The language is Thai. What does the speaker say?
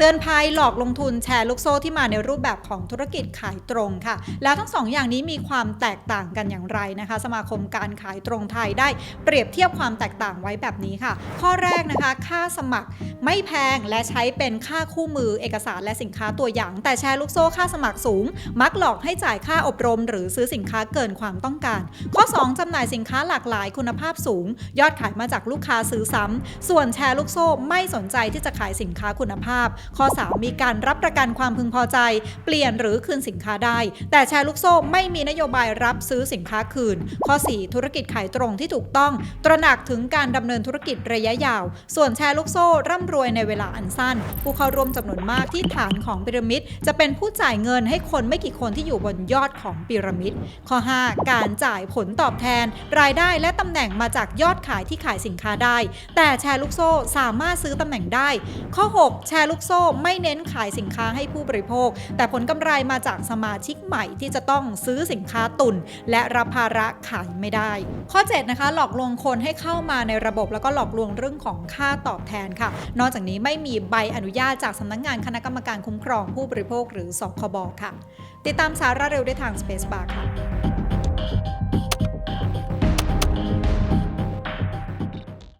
เตือนภัยหลอกลงทุนแชร์ลูกโซ่ที่มาในรูปแบบของธุรกิจขายตรงค่ะ แล้วทั้งสองอย่างนี้มีความแตกต่างกันอย่างไรนะคะ สมาคมการขายตรงไทยได้เปรียบเทียบความแตกต่างไว้แบบนี้ค่ะ ข้อแรกนะคะ ค่าสมัครไม่แพงและใช้เป็นค่าคู่มือเอกสารและสินค้าตัวอย่าง แต่แชร์ลูกโซ่ค่าสมัครสูง มักหลอกให้จ่ายค่าอบรม หรือซื้อสินค้าเกินความต้องการ ข้อ 2จำหน่ายสินค้าหลากหลายคุณภาพสูง ยอดขายมาจากลูกค้าซื้อซ้ำส่วนแชร์ลูกโซ่ไม่สนใจที่จะขายสินค้าคุณภาพข้อ 3 มีการรับประกันความพึงพอใจ เปลี่ยนหรือคืนสินค้าได้ แต่แชร์ลูกโซ่ไม่มีนโยบายรับซื้อสินค้าคืน ข้อ 4 ธุรกิจขายตรงที่ถูกต้อง ตระหนักถึงการดำเนินธุรกิจระยะยาว ส่วนแชร์ลูกโซ่ร่ำรวยในเวลาอันสั้น ผู้เข้าร่วมจำนวนมากที่ฐานของพีระมิด จะเป็นผู้จ่ายเงินให้คนไม่กี่คนที่อยู่บนยอดของพีระมิด ข้อ 5 การจ่ายผลตอบแทน รายได้และตำแหน่งมาจากยอดขายที่ขายสินค้าได้ แต่แชร์ลูกโซ่สามารถซื้อตำแหน่งได้ ข้อ 6 แชร์ลูกโซไม่เน้นขายสินค้าให้ผู้บริโภค แต่ผลกำไรมาจากสมาชิกใหม่ที่จะต้องซื้อสินค้าตุนและรับภาระขายไม่ได้ ข้อ 7 นะคะ หลอกลวงคนให้เข้ามาในระบบ แล้วก็หลอกลวงเรื่องของค่าตอบแทนค่ะ นอกจากนี้ไม่มีใบอนุญาตจากสำนักงานคณะกรรมการคุ้มครองผู้บริโภค หรือสคบค่ะ ติดตามสาระเร็วได้ทาง Space Bar ค่ะ